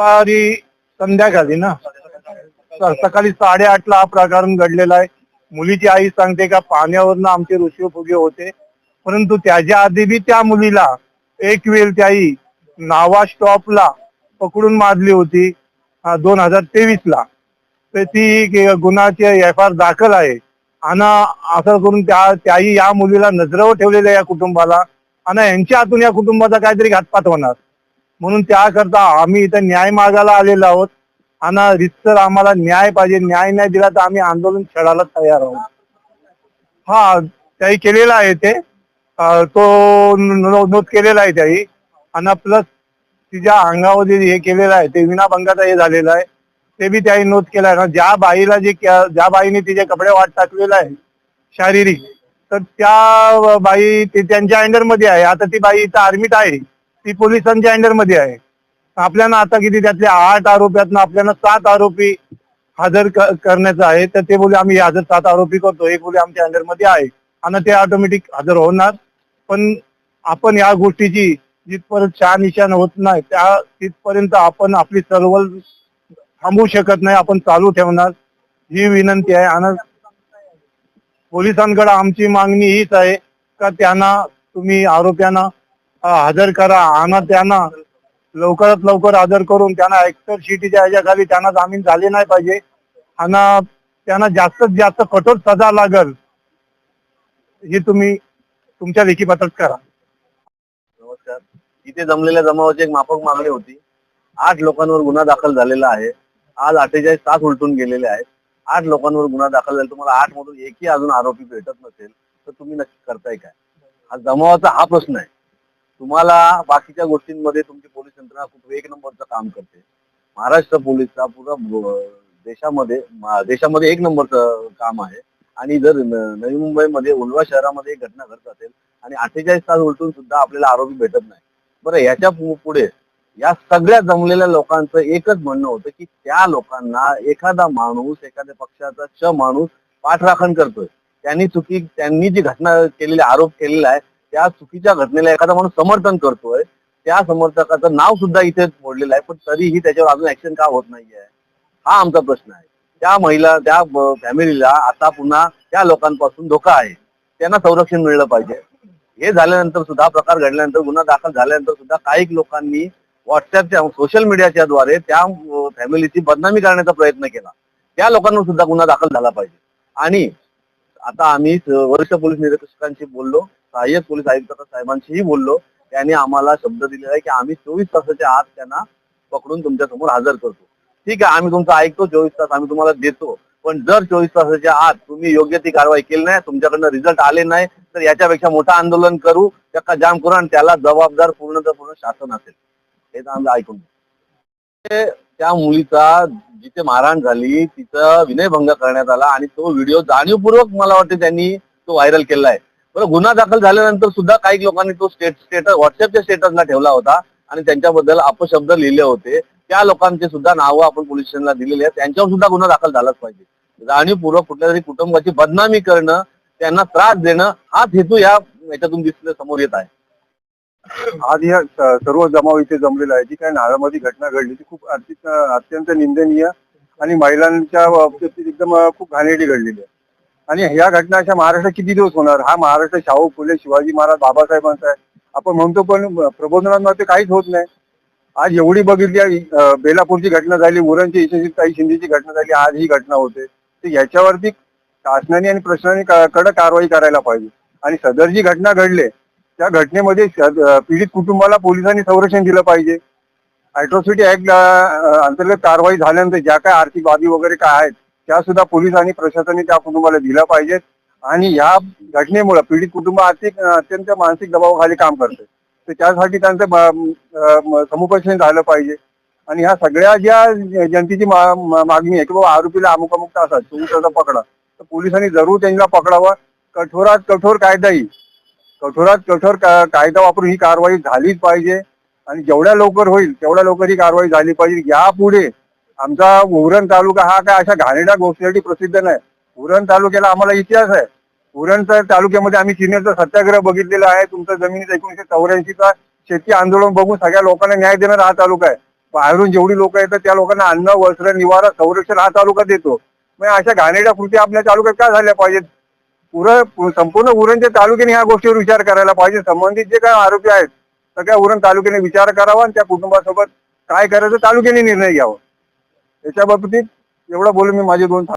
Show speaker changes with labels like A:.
A: दुपारी संध्याकाळी ना? सकाळी साडेआठला हा प्रकरण घडलेला आहे. मुलीची आई सांगते का पाण्यावरनं आमचे ऋषी फुगे होते. परंतु त्याच्या आधी बी त्या मुलीला एक वेळ त्याही नावा स्टॉपला पकडून मारली होती दोन हजार तेवीस ला. तर ती गुन्हाची एफ आर दाखल आहे. आणि असं करून त्या त्याही या मुलीला नजरेवर ठेवलेल्या या कुटुंबाला. आणि यांच्या हातून या कुटुंबाचा काहीतरी घातपात होणार. म्हणून त्याकरता आम्ही इथं न्याय मागायला आलेलो आहोत. आणि रितसर आम्हाला न्याय पाहिजे न्याय नाही दिला तर आम्ही आंदोलन छेडायला तयार आहोत. हा त्याही केलेला आहे ते. तो नोंद केलेला आहे त्याही. आणि प्लस तिच्या अंगावर हे केलेलं आहे ते विनाभंगाचा हे झालेलं आहे. ते बी त्याही नोंद केलं आहे. ना ज्या बाईला जे ज्या बाईने तिचे कपडे वाट टाकलेला आहे शारीरिक तर त्या बाई ते त्यांच्या अंडरमध्ये आहे. आता ती बाई इथं आर्मीत आहे. ती पोलिसांच्या अंडरमध्ये आहे. आपल्याला आता किती त्यातले आठ आरोपीतनं आपल्याला सात आरोपी हजर करण्याचं आहे. तर ते बोले आम्ही हजर सात आरोपी करतो. एक बोले आमच्या अंडरमध्ये आहे. आणि ते ऑटोमॅटिक हजर होणार. पण आपण या गोष्टीची जिथपर्यंत शहानिशान होत नाही त्या तिथपर्यंत आपण आपली चळवळ थांबवू शकत नाही. आपण चालू ठेवणार. ही विनंती आहे. आणि पोलिसांकडे आमची मागणी हीच आहे का त्यांना तुम्ही आरोप्यांना हजर करा आणि त्यांना. लवकरात लवकर हजर करून त्यांना एक्टर शिटीच्या ह्याच्याखाली त्यांना जामीन झाले नाही पाहिजे. आणि त्यांना जास्तीत जास्त कठोर सजा लागल हे तुम्ही तुमच्या लेखीपत्रात करा.
B: नमस्कार. इथे जमलेल्या जमावाची एक माफक मागणी होती. आठ लोकांवर गुन्हा दाखल झालेला आहे. आज अठ्ठेचाळीस तास उलटून गेलेले आहेत. आठ लोकांवर गुन्हा दाखल झाला. तुम्हाला आठ मधून एकही अजून आरोपी भेटत नसेल तर तुम्ही नक्की करताय काय? हा जमावाचा हा प्रश्न आहे. तुम्हाला बाकीच्या गोष्टींमध्ये तुमची पोलीस यंत्रणा खूप एक नंबरचं काम करते. महाराष्ट्र पोलीसचा पुरा देशामध्ये देशामध्ये एक नंबरचं काम आहे. आणि जर नवी मुंबईमध्ये उल्वा शहरामध्ये एक घटना घडत असेल आणि अठ्ठेचाळीस तास उलटून सुद्धा आपल्याला आरोपी भेटत नाही. बरं याच्यापुढे या सगळ्या जमलेल्या लोकांचं एकच म्हणणं होतं की त्या लोकांना एखादा माणूस एखाद्या पक्षाचा च माणूस पाठराखण करतोय. त्यांनी चुकी त्यांनी जी घटना केलेली आरोप केलेला आहे त्या चुकीच्या घटनेला एखादा माणूस समर्थन करतोय त्या समर्थकाचं नाव सुद्धा इथे मोडलेलं आहे पण तरीही त्याच्यावर अजून ऍक्शन का होत नाहीये? हा आमचा प्रश्न आहे. त्या महिला त्या फॅमिलीला आता पुन्हा त्या लोकांपासून धोका आहे. त्यांना संरक्षण मिळलं पाहिजे. हे झाल्यानंतर सुद्धा प्रकार घडल्यानंतर गुन्हा दाखल झाल्यानंतर सुद्धा काही लोकांनी व्हॉट्सअपच्या सोशल मीडियाच्या द्वारे त्या फॅमिलीची बदनामी करण्याचा प्रयत्न केला. त्या लोकांवर सुद्धा गुन्हा दाखल झाला पाहिजे. आणि आता आम्ही वरिष्ठ पोलीस निरीक्षकांशी बोललो. सहाय्यक पोलीस आयुक्त साहेबांशीही बोललो. त्यांनी आम्हाला शब्द दिलेला आहे की आम्ही चोवीस तासाच्या आत त्यांना पकडून तुमच्यासमोर हजर करतो. ठीक आहे आम्ही तुमचं ऐकतो चोवीस तास आम्ही तुम्हाला देतो. पण जर चोवीस तासाच्या आत तुम्ही योग्य ती कारवाई केली नाही तुमच्याकडनं रिझल्ट आले नाही तर याच्यापेक्षा मोठं आंदोलन करू चक्का जाम करू आणि त्याला जबाबदार पूर्ण पूर्ण शासन असेल. हे तर आम्ही ऐकून त्या मुलीचा जिथे मारहाण झाली तिचा विनयभंग करण्यात आला आणि तो व्हिडिओ जाणीवपूर्वक मला वाटते त्यांनी तो व्हायरल केला आहे. गुन्हा दाखल झाल्यानंतर सुद्धा काही लोकांनी तो स्टेट स्टेटस व्हॉट्सअपच्या स्टेटसला ठेवला होता आणि त्यांच्याबद्दल अपशब्द लिहिले होते. त्या लोकांचे सुद्धा नावं आपण पोलीस स्टेशनला दिलेली आहेत. त्यांच्यावर सुद्धा गुन्हा दाखल झालाच पाहिजे. जाणीवपूर्वक कुठल्या तरी कुटुंबाची बदनामी करणं त्यांना त्रास देणं हाच हेतू या याच्यातून दिसले समोर येत आहे.
A: आज या सर्व जमाव इथे जमलेला आहे. जी काही नाळामध्ये घटना घडली ती खूप अत्यंत निंदनीय आणि महिलांच्या बाबतीत एकदम खूप घाणेरडी घडलेली आहे. आणि ह्या घटना अशा महाराष्ट्रात किती दिवस होणार? हा महाराष्ट्र शाहू फुले शिवाजी महाराज बाबासाहेबांचा आहे. आपण म्हणतो पण प्रबोधनामध्ये काहीच होत नाही. आज एवढी बघितली बेलापूरची घटना झाली उरणची यशस्वी ताई शिंदेची घटना झाली आज ही घटना होते. तर याच्यावरती शासनाने आणि प्रशासनाने कडक कारवाई करायला पाहिजे. आणि सदर जी घटना घडले त्या घटनेमध्ये पीडित कुटुंबाला पोलिसांनी संरक्षण दिलं पाहिजे. अॅट्रॉसिटी ऍक्ट अंतर्गत कारवाई झाल्यानंतर ज्या काय आर्थिक बाबी वगैरे काय आहेत त्या सुद्धा पोलीस आणि प्रशासनाने त्या कुटुंबाला दिल्या पाहिजेत आणि या घटनेमुळे पीडित कुटुंब आर्थिक अत्यंत मानसिक दबावाखाली काम करते तर त्यासाठी त्यांचं म- समुपदेशन झालं पाहिजे. आणि ह्या सगळ्या ज्या जनतेची मागणी आहे की बाबा आरोपीला अमुक अमुक तासात चोवीस तासात पकडा. तर पोलिसांनी जरूर त्यांना पकडावं. कठोरात कठोर कायदा येईल कठोरात कठोर कायदा वापरून ही कारवाई झालीच पाहिजे. आणि जेवढ्या लवकर होईल तेवढ्या लवकर ही कारवाई झाली पाहिजे. यापुढे आमचा उरण तालुका हा काय अशा घाणेरड्या गोष्टीसाठी प्रसिद्ध नाही. उरण तालुक्याला आम्हाला इतिहास आहे. उरण तालुक्यामध्ये आम्ही सिनियरचा सत्याग्रह बघितलेला आहे. तुमचा जमिनीत एकोणीशे चौऱ्याऐंशीचा शेती आंदोलन बघून सगळ्या लोकांना न्याय देणारा हा तालुका आहे. बाहेरून जेवढी लोक येतात त्या लोकांना अन्न वस्त्र निवारा संरक्षण हा तालुका देतो. मग अशा घाणेरड्या कृती आपल्या तालुक्यात का झाल्या पाहिजेत? पुरं संपूर्ण उरणच्या तालुक्याने ह्या गोष्टीवर विचार करायला पाहिजे. संबंधित जे काही आरोपी आहेत सगळ्या उरण तालुक्याने विचार करावा आणि त्या कुटुंबासोबत काय करायचं तालुक्याने निर्णय घ्यावा. याच्या बाबतीत एवढं बोलून मी माझे दोन